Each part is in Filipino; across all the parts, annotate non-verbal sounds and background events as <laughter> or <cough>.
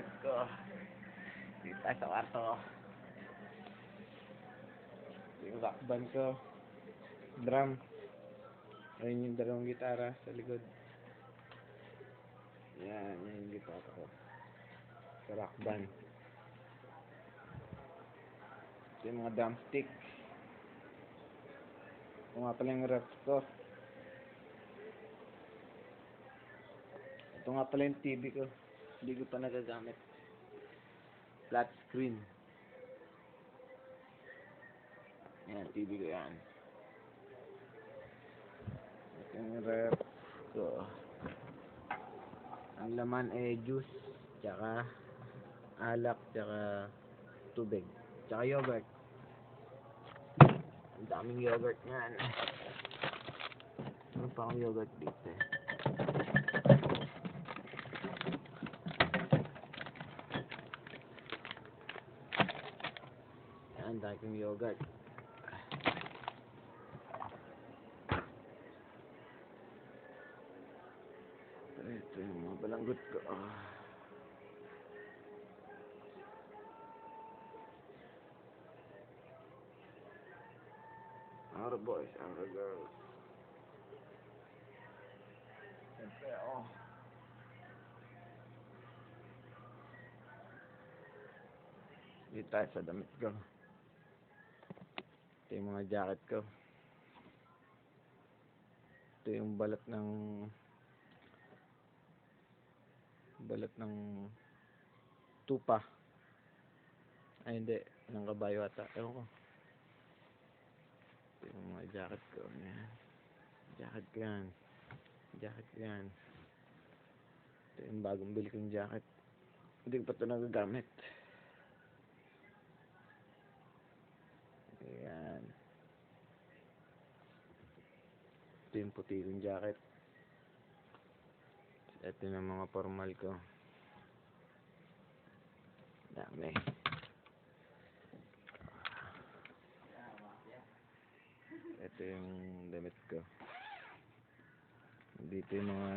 Tayo sa kwarto. Yung rock ko. Drum. Ayun yung dalawang gitara sa likod. Yan, yan yung gitara ko. Sa rock. Ito yung mga drumstick. Ito nga pala yung ref ko. Ito nga pala yung TV ko. Hindi ko pa nagagamit. Flat screen. Yan, TV ko yan. Ito yung ref ko. Ang laman ay juice, tsaka alak, tsaka tubig, tsaka yogurt. Ang daming yogurt yan. Ano pa yogurt dito eh. Yan, dahil kong yogurt. Ito yung mga balanggot ko. Ah. Our boys, our girls. Siyempre ako. Dito tayo sa damit ko. Ito yung mga jacket ko. Ito yung balat ng balat ng tupa. Ay hindi, ng kabayo ata. Ewan ko. Ito yung mga jacket ko. Yan. Jacket ko yan. Jacket ko yan. Ito yung bagong bili kong jacket. Hindi ko pa ito nagagamit. Ayan. Ito yung puti kong jacket. Ito yung mga formal ko. Dami. Ito yung damit ko. Dito yung mga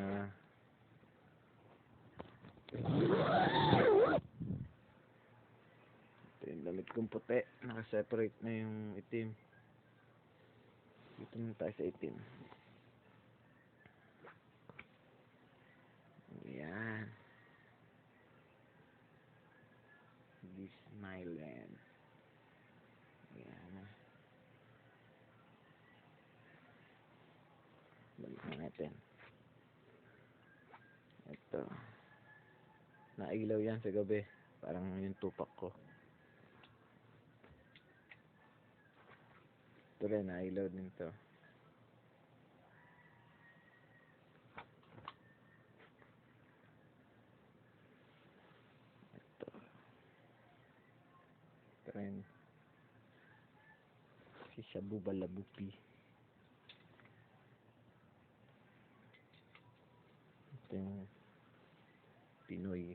Ito yung damit kong puti. Nakaseparate na yung itim. Dito na tayo sa itim. Na natin. Ito. Nailaw yan sa gabi. Parang yung tupak ko. Ito rin, nailaw din to. Ito. Ito rin. Si Shabu Balabupi. Ito yung Pinoy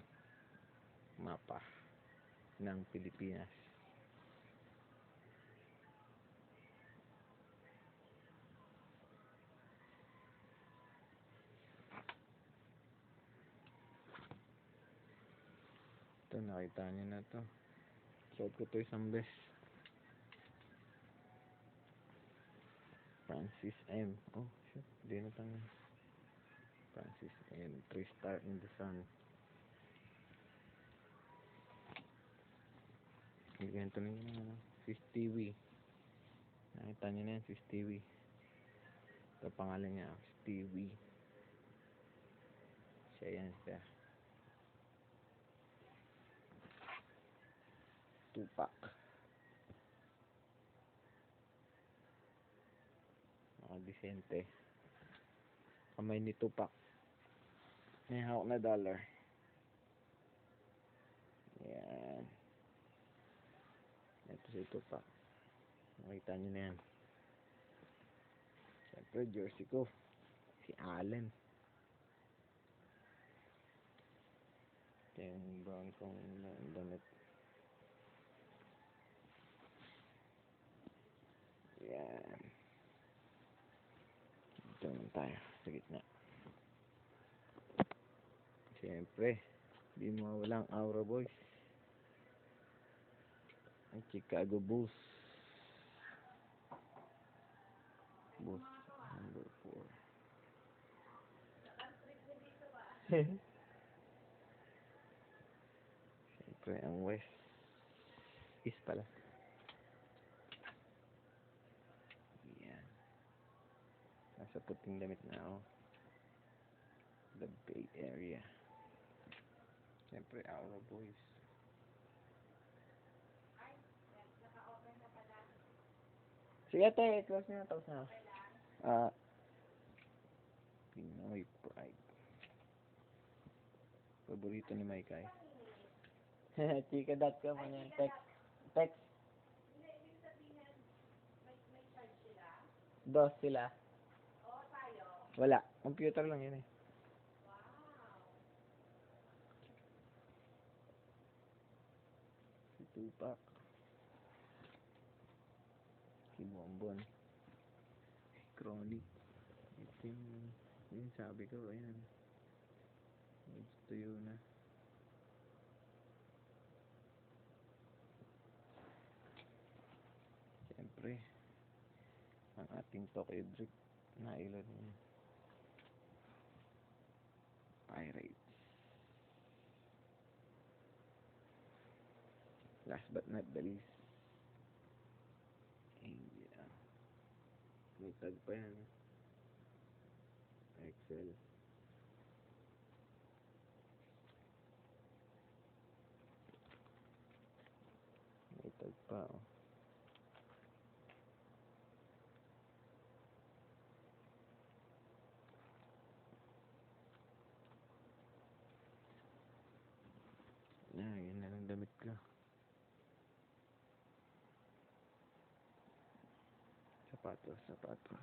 mapa ng Pilipinas. Ito, nakita niyo na to. Suot ko to isang beses. Francis M. Oh, shit. Di na tangan. Francis M. Three star in the sun. Ganito na yun. Ano, si Stevie. Nakita niyo na yan, si Stevie. Ito pangalan niya, Stevie. Siya yan siya. Tupac. Nakadisente. Kamay ni Tupac. May hawak na dollar. Yan. Ito si Tupac. Nakita niyo na yan. Siyempre, jersey ko. Si Allen. Ito yung brown kong damit. Yan. Ito naman tayo. Sa gitna. Siyempre, di mo walang aura boys. Ang Chicago Bulls. Bulls number 4. <laughs> Siyempre, ang West. East pala. Yan. Nasa puting damit na ako. The Bay Area. Siyempre, Aura Boys. Sige, ate. Close na. Tapos na. Ah. Pinoy Pride. Paborito ni Mike ay. Chika.com <laughs> ano yan. Text. Text. Dos sila. Wala. Computer lang yun eh. Si Tupac. Si Chronic. Ito yung, yung sabi ko, ayan. Gusto yun na. Siyempre, ang ating Tokyo Drift na ilan. Pirates. Last but not the least. May tag pa yan. Excel. May tag pa oh. patos zapatos.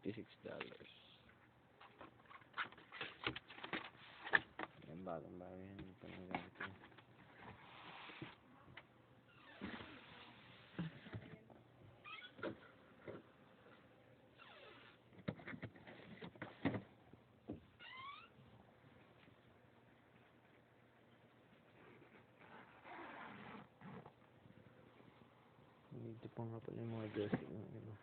$56. Yan, bagong bago yan. Ito na gamit. Dito pa nga pala yung mga dressing ng iba.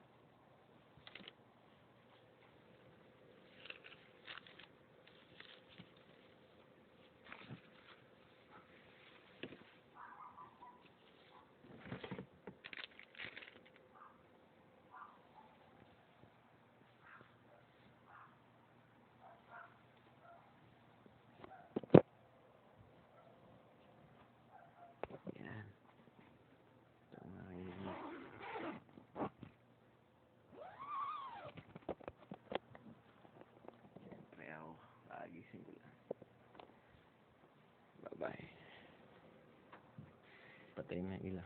Patay na ilaw.